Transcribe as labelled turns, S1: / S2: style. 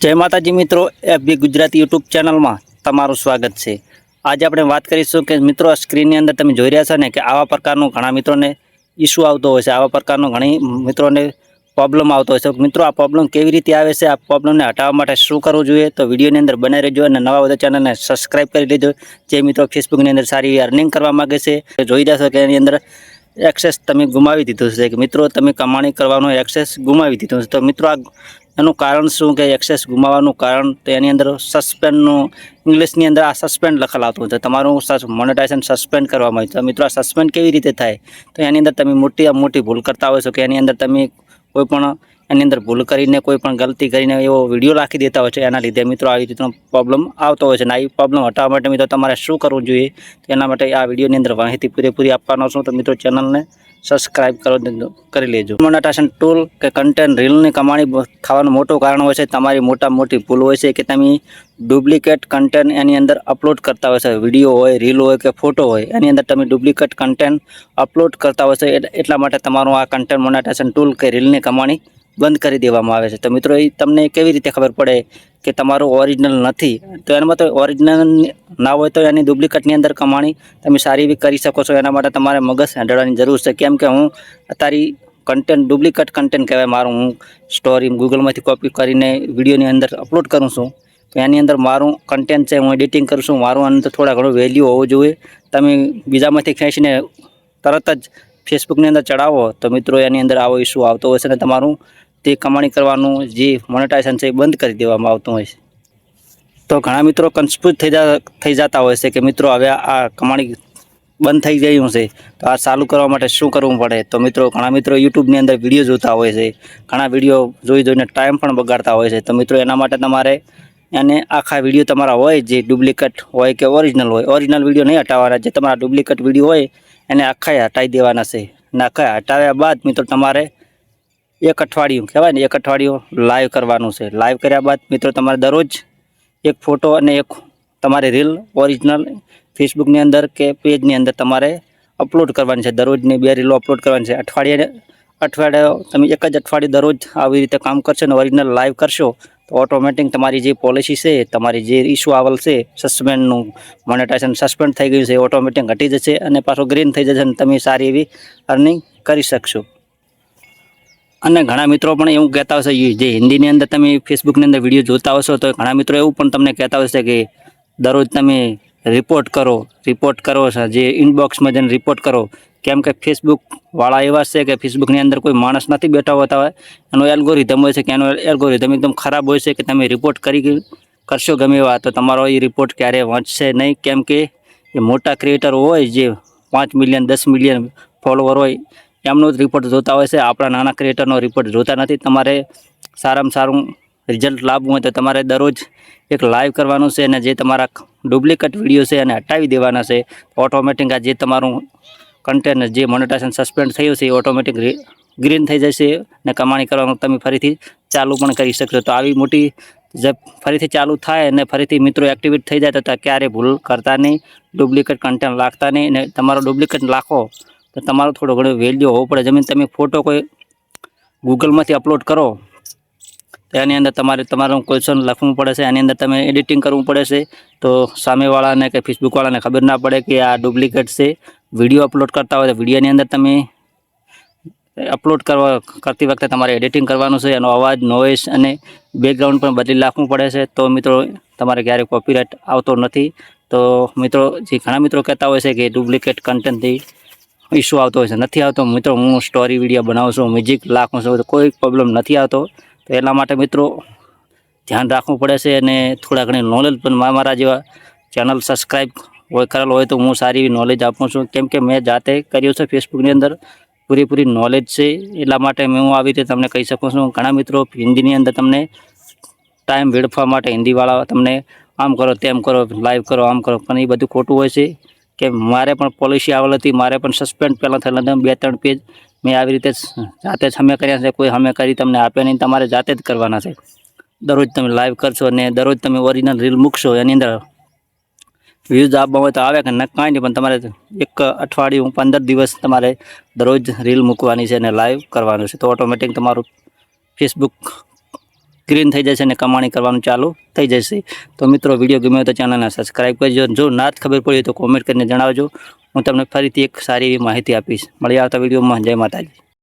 S1: જય માતાજી મિત્રો એફબી ગુજરાતી યુટ્યુબ ચેનલમાં તમારું સ્વાગત છે. આજે આપણે વાત કરીશું કે મિત્રો સ્ક્રીનની અંદર તમે જોઈ રહ્યા છો ને કે આવા પ્રકારનું ઘણા મિત્રોને ઇસ્યુ આવતો હોય છે, આવા પ્રકારનો ઘણી મિત્રોને પ્રોબ્લેમ આવતો હોય છે. મિત્રો, આ પ્રોબ્લેમ કેવી રીતે આવે છે, આ પ્રોબ્લેમને હટાવવા માટે શું કરવું જોઈએ, તો વિડીયોની અંદર બનાવી રહેજો અને નવા બધા ચેનલને સબસ્ક્રાઇબ કરી લેજો જે મિત્રો ફેસબુકની અંદર સારી અર્નિંગ કરવા માગે છે જોઈ રહ્યા છો કે એની અંદર એક્સેસ તમે ગુમાવી દીધું છે. કે મિત્રો, તમે કમાણી કરવાનો એક્સેસ ગુમાવી દીધું છે. તો મિત્રો, આ એનું કારણ શું કે એક્સેસ ગુમાવવાનું કારણ તો એની અંદર સસ્પેન્ડનું ઇંગ્લિશની અંદર આ સસ્પેન્ડ લખેલ આવતું છે તમારું મોનેટાઇઝેશન સસ્પેન્ડ કરવામાં આવ્યું. તો મિત્રો આ સસ્પેન્ડ કેવી રીતે થાય? તો એની અંદર તમે મોટી મોટી ભૂલ કરતા હોય છો કે એની અંદર તમે કોઈ પણ એની અંદર ભૂલ કરીને કોઈ પણ ગલતી કરીને એવો વીડિયો રાખી દેતા હોય છે, એના લીધે મિત્રો આવી રીતનો પ્રોબ્લેમ આવતો હોય છે. અને આવી પ્રોબ્લેમ હટાવવા માટે મિત્રો તમારે શું કરવું જોઈએ? તો એના માટે આ વિડીયોની અંદર માહિતી પૂરેપૂરી આપવાનો છું. તો મિત્રો ચેનલને સબસ્ક્રાઇબ કરો કરી લેજો. મોનેટાઇઝેશન ટૂલ કે કન્ટેન્ટ રીલની કમાણી થવાનું મોટું કારણ હોય છે, તમારી મોટા મોટી ભૂલ હોય છે કે તમે ડુપ્લિકેટ કન્ટેન્ટ એની અંદર અપલોડ કરતા હોય છે વીડિયો હોય રીલ હોય કે ફોટો હોય, એની અંદર તમે ડુપ્લિકેટ કન્ટેન્ટ અપલોડ કરતા હોય છે એટલા માટે તમારું આ કન્ટેન્ટ મોનેટાઇઝેશન ટૂલ કે રીલની કમાણી બંધ કરી દેવામાં આવે છે. તો મિત્રો, એ તમને કેવી રીતે ખબર પડે કે તમારું ઓરિજિનલ નથી? તો એનામાં તો ઓરિજિનલ ના હોય તો એની ડુપ્લિકેટની અંદર કમાણી તમે સારી એવી કરી શકો છો. એના માટે તમારે મગજ હેંડળવાની જરૂર છે. કેમ કે હું તારી કન્ટેન્ટ ડુપ્લિકેટ કન્ટેન્ટ કહેવાય મારું. હું સ્ટોરી ગૂગલમાંથી કોપી કરીને વિડીયોની અંદર અપલોડ કરું છું. તો એની અંદર મારું કન્ટેન્ટ છે, હું એડિટિંગ કરું છું. મારું અંદર થોડા ઘણું વેલ્યુ હોવું જોઈએ. તમે બીજામાંથી ખેંચીને તરત જ ફેસબુકની અંદર ચડાવો તો મિત્રો એની અંદર આવો ઇસ્યુ આવતો હોય છે અને તમારું તે કમાણી કરવાનું જે મોનેટાઇઝેશન છે એ બંધ કરી દેવામાં આવતું હોય છે. તો ઘણા મિત્રો કન્ફ્યુઝ થઈ જા, થઈ જતા હોય છે કે મિત્રો હવે આ કમાણી બંધ થઈ ગયું છે, તો આ ચાલુ કરવા માટે શું કરવું પડે? તો મિત્રો ઘણા મિત્રો યુટ્યુબની અંદર વીડિયો જોતા હોય છે, ઘણા વીડિયો જોઈ જોઈને ટાઈમ પણ બગાડતા હોય છે. તો મિત્રો એના માટે તમારે એને આખા વીડિયો તમારા હોય, જે ડુપ્લિકેટ હોય કે ઓરિજિનલ હોય ઓરિજિનલ વીડિયો નહીં હટાવવાના, જે તમારા ડુપ્લિકેટ વીડિયો હોય એને આખા હટાવી દેવાના છે. અને આખા હટાવ્યા બાદ મિત્રો તમારે એક અઠવાડિયું, કહેવાય ને એક અઠવાડિયું લાઈવ કરવાનું છે. લાઈવ કર્યા બાદ મિત્રો તમારે દરરોજ એક ફોટો અને એક તમારી રીલ ઓરિજિનલ ફેસબુકની અંદર કે પેજની અંદર તમારે અપલોડ કરવાની છે. દરરોજની બે રીલો અપલોડ કરવાની છે. અઠવાડિયે અઠવાડિયા તમે એક જ અઠવાડિયે દરરોજ આવી રીતે કામ કરશો ને ઓરિજિનલ લાઈવ કરશો ઓટોમેટિક તમારી જે પોલિસી છે, તમારી જે ઇસ્યુ આવેલ છે સસ્પેન્ડનું મોનેટાઇઝેશન સસ્પેન્ડ થઈ ગયું છે ઓટોમેટિક ઘટી જશે અને પાછું ગ્રીન થઈ જશે અને તમે સારી એવી અર્નિંગ કરી શકશો. અને ઘણા મિત્રો પણ એવું કહેતા હશે જે હિન્દીની અંદર તમે ફેસબુકની અંદર વીડિયો જોતા હશો, તો ઘણા મિત્રો એવું પણ તમને કહેતા હશે કે દરરોજ તમે રિપોર્ટ કરો રિપોર્ટ કરો છે જે ઇનબોક્સમાં જઈને રિપોર્ટ કરો. કેમ કે ફેસબુકવાળા એવા છે કે ફેસબુકની અંદર કોઈ માણસ નથી બેઠા હોતા હોય, એનો એલ્ગોરિધમ હોય છે કે એનો એલ્ગોરિધમ એકદમ ખરાબ હોય છે કે તમે રિપોર્ટ કરી કરશો ગમે એવા, તો તમારો એ રિપોર્ટ ક્યારેય વાંચશે નહીં. કેમ કે એ મોટા ક્રિએટર હોય જે પાંચ મિલિયન દસ મિલિયન ફોલોવર હોય, એમનો જ રિપોર્ટ જોતા હોય છે. આપણા નાના ક્રિએટરનો રિપોર્ટ જોતા નથી. તમારે સારામાં સારું રિઝલ્ટ લાવવું હોય તો તમારે દરરોજ એક લાઈવ કરવાનું છે અને જે તમારા ડુપ્લિકેટ વીડિયો છે એને હટાવી દેવાના છે. ઓટોમેટિક આ જે તમારું કન્ટેન્ટ જે મોનેટાઇઝેશન સસ્પેન્ડ થયું છે એ ઓટોમેટિક ગ્રીન થઈ જશે અને કમાણી કરવાનું તમે ફરીથી ચાલુ પણ કરી શકશો. તો આવી મોટી જબ ફરીથી ચાલુ થાય અને ફરીથી મિત્રો એક્ટિવેટ થઈ જાય તો ક્યારેય ક્યારે ભૂલ કરતા નહીં ડુપ્લિકેટ કન્ટેન્ટ લાગતા નહીં અને તમારો ડુપ્લિકેટ લાખો તો તમારો થોડો ઘણો વેલ્યુ હોવો પડે. જમીન તમે ફોટો કોઈ ગૂગલમાંથી અપલોડ કરો એની અંદર તમારે તમારું ક્વેશ્ચન લખવું પડે છે, એની અંદર તમે એડિટિંગ કરવું પડે છે. તો સામેવાળાને કે ફેસબુકવાળાને ખબર ના પડે કે આ ડુપ્લિકેટ છે. વીડિયો અપલોડ કરતા હોય તો વિડીયોની અંદર તમે અપલોડ કરવા કરતી વખતે તમારે એડિટિંગ કરવાનું છે. એનો અવાજ નોઇસ અને બેકગ્રાઉન્ડ પણ બદલી નાખવું પડે છે. તો મિત્રો, તમારે ક્યારેય કોપીરાઇટ આવતો નથી. તો મિત્રો, જે ઘણા મિત્રો કહેતા હોય છે કે ડુપ્લિકેટ કન્ટેન્ટથી ઇસ્યુ આવતો હોય છે, નથી આવતો. મિત્રો, હું સ્ટોરી વીડિયો બનાવું છું મ્યુઝિક લાખું છું કોઈ પ્રોબ્લેમ નથી આવતો. તો એટલા માટે મિત્રો ધ્યાન રાખવું પડે છે અને થોડા ઘણી નોલેજ પણ મારા જેવા ચેનલ સબસ્ક્રાઈબ હોય કરેલ હોય તો હું સારી એવી નોલેજ આપું છું. કેમ કે મેં જાતે કર્યું છે ફેસબુકની અંદર. પૂરેપૂરી નોલેજ છે. એટલા માટે હું આવી રીતે તમને કહી શકું છું. ઘણા મિત્રો હિન્દીની અંદર તમને ટાઈમ વેડફવા માટે હિન્દીવાળા તમને આમ કરો, તેમ કરો લાઈવ કરો, આમ કરો. પણ એ બધું ખોટું હોય છે કે મારે પણ પોલિસી આવેલ હતી. મારે પણ સસ્પેન્ડ પહેલાં થયેલા હતા. બે ત્રણ પેજ મેં આવી રીતે જાતે જ હમે કર્યા છે. કોઈ હમે કરી તમને આપે નહીં. તમારે જાતે જ કરવાના છે. દરરોજ તમે લાઈવ કરશો અને દરરોજ તમે ઓરિજિનલ રીલ મૂકશો. એની અંદર વ્યૂઝ આપવા હોય તો આવે કે ન, કાંઈ નહીં. પણ તમારે એક અઠવાડિયું પંદર દિવસ તમારે દરરોજ રીલ મૂકવાની છે અને લાઈવ કરવાનું છે. તો ઓટોમેટિક તમારું ફેસબુક ગ્રીન થઈ જશે અને કમાણી કરવાનું ચાલુ થઈ જશે. તો મિત્રો વીડિયો ગમ્યો તો ચેનલને સબસ્ક્રાઈબ કરજો. જો ના ખબર પડી તો કોમેન્ટ કરીને જણાવજો. હું તમને ફરીથી એક સારી એવી માહિતી આપીશ. મળી આવતા વિડીયોમાં. જય માતાજી.